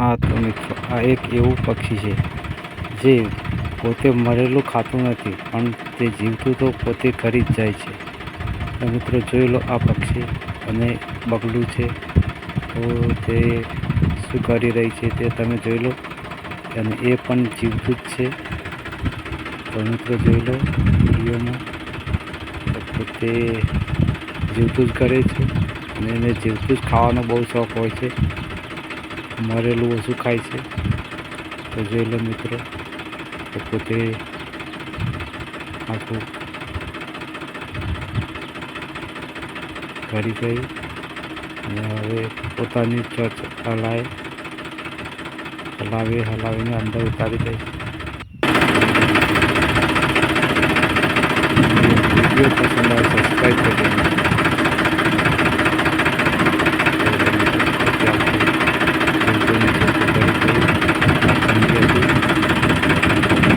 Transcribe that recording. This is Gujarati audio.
હા તો મિત્રો આ એક એવું પક્ષી છે, જે પોતે મરેલું ખાતું નથી, પણ તે જીવતું તો પોતે કરી જ જાય છે. તો મિત્રો જોઈ લો આ પક્ષી અને બગલું છે. તો તે શું કરી રહી છે તે તમે જોઈ લો. અને એ પણ જીવતું જ છે. તો મિત્રો જોઈ લો વિડીયોમાં. પોતે જીવતું જ કરે છે અને એને જીવતું જ ખાવાનો બહુ શોખ હોય છે. મરેલું ઓછું ખાય છે. તો જોઈ લો મિત્રો, તો પોતે આખું કરી ગઈ અને હવે પોતાની ચર્ચ હલાય, હલાવી, હલાવીને અંદર ઉતારી વીડિયો પસંદ આવે સબસ્ક્રાઈબ કરી